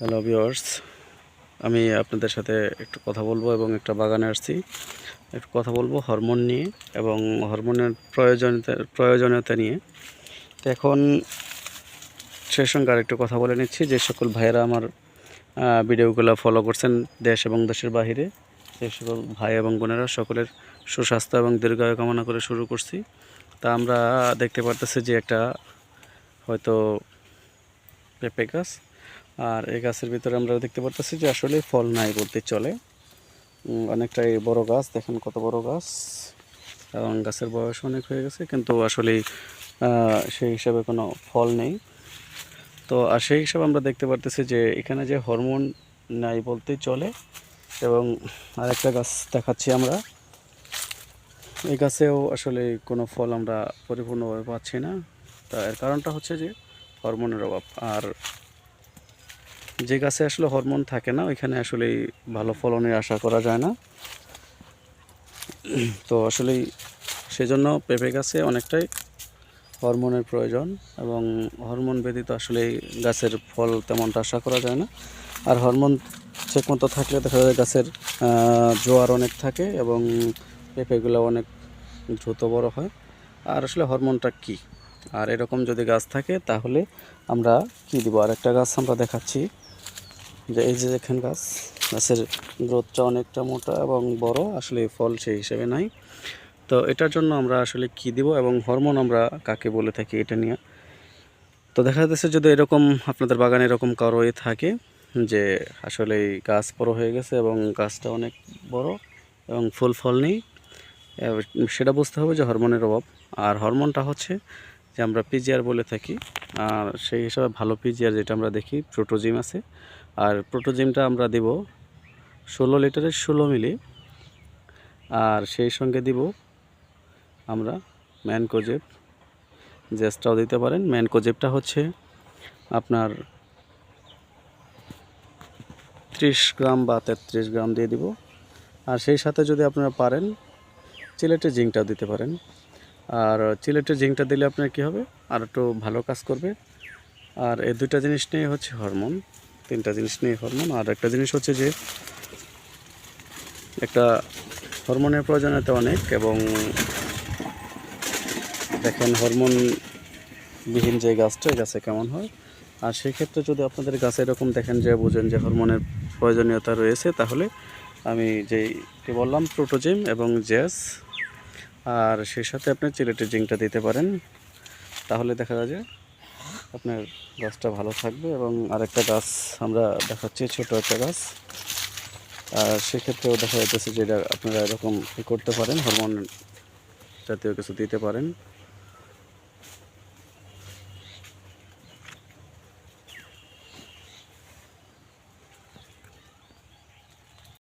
Hello viewers আমি আপনাদের সাথে একটু কথা বলব এবং একটা বাগানে আসছি। একটু কথা বলব হরমোন নিয়ে এবং হরমোনের প্রয়োজনীয়তা প্রয়োজনীয়তা নিয়ে। তো এখন সেই সঙ্গে আরেকটু কথা বলে নিচ্ছি। যে সকল ভাইয়েরা আমার ভিডিওগুলো ফলো করছেন দেশ এবং দেশের বাহিরে সেই সকল ভাই এবং বোনেরা সকলের সুস্বাস্থ্য এবং দীর্ঘায়ু কামনা করে শুরু করছি। তা আমরা দেখতে পারতেছি যে একটা হয়তো পেঁপে গাছ আর এই গাছের ভিতরে আমরা দেখতে পারতেছি যে আসলে ফল নাই বলতে চলে। অনেকটাই বড় গাছ, দেখেন কত বড় গাছ। এবং গাছের বয়স অনেক হয়ে গেছে, কিন্তু আসলে সেই হিসাবে কোনো ফল নেই। তো, আর সেই হিসাবে আমরা দেখতে পারতেছি যে এখানে যে হরমোন নাই বলতেই চলে, এবং আরেকটা গাছ দেখাচ্ছি আমরা। এই গাছেও আসলে কোনো ফল আমরা পরিপূর্ণভাবে পাচ্ছি না। তা এর কারণটা হচ্ছে যে হরমোনের অভাব। আর যে গাছে আসলে হরমোন থাকে না, ওইখানে আসলে ভালো ফলনের আশা করা যায় না। তো আসলে সেজন্য পেঁপে গাছে অনেকটাই হরমোনের প্রয়োজন এবং হরমোন ব্যতীত আসলে গাছের ফল তেমনটা আশা করা যায় না। আর হরমোন ঠিক মতো থাকলে দেখা যায় গাছের জোয়ার অনেক থাকে এবং পেঁপেগুলো অনেক দ্রুত বড় হয়। আর আসলে হরমোনটা কি? আর এরকম যদি গাছ থাকে তাহলে আমরা কি দিব? আর একটা গাছ আমরা দেখাচ্ছি। যে এই যে দেখেন গাছ, গাছের গ্রোথটা অনেকটা মোটা এবং বড়, আসলে ফল সেই হিসেবে নাই। তো এটার জন্য আমরা আসলে কি দিব এবং হরমোন আমরা কাকে বলে থাকি এটা নিয়ে? তো দেখা যাচ্ছে যদি এরকম আপনাদের বাগানে এরকম কারও থাকে যে আসলে গাছ বড় হয়ে গেছে এবং গাছটা অনেক বড় এবং ফুল ফল নেই সেটা বুঝতে হবে যে হরমোনের অভাব। আর হরমোনটা হচ্ছে যে আমরা পিজিআর বলে থাকি, আর সেই হিসাবে ভালো পিজিআর যেটা আমরা দেখি প্রোটোজিম আছে। আর প্রোটোজিমটা আমরা দিব ষোলো লিটারের ষোলো মিলি। আর সেই সঙ্গে দিব আমরা ম্যানকোজেব। জেসটাও দিতে পারেন। ম্যানকোজেবটা হচ্ছে আপনার ত্রিশ গ্রাম বা তেত্রিশ গ্রাম দিয়ে দিব। আর সেই সাথে যদি আপনারা পারেন, চিলেটের জিঙ্কটাও দিতে পারেন। আর চিলেটের জিঙ্কটা দিলে আপনার কী হবে? আর একটু ভালো কাজ করবে। আর এই দুইটা জিনিস নিয়ে হচ্ছে হরমোন। তিনটা জিনিস নিয়ে হরমোন। আর একটা জিনিস হচ্ছে যে, একটা হরমোনের প্রয়োজনীয়তা অনেক এবং দেখেন হরমোন বিহীন যে গাছটা, এই গাছে কেমন হয়। আর সেই ক্ষেত্রে যদি আপনাদের গাছে এরকম দেখেন যে, বুঝেন যে হরমোনের প্রয়োজনীয়তা রয়েছে, তাহলে আমি যেই বললাম প্রোটোজিম এবং জ্যাস আর সেই সাথে আপনি চিলেটের জিঙ্কটা দিতে পারেন। তাহলে দেখা যায় যে আপনার গাছটা ভালো থাকবে এবং আরেকটা গাছ আমরা দেখাচ্ছি ছোট একটা গাছ। আর সেক্ষেত্রেও দেখা যাচ্ছে যেটা আপনারা এরকম করতে পারেন, হরমোন জাতীয় কিছু দিতে পারেন।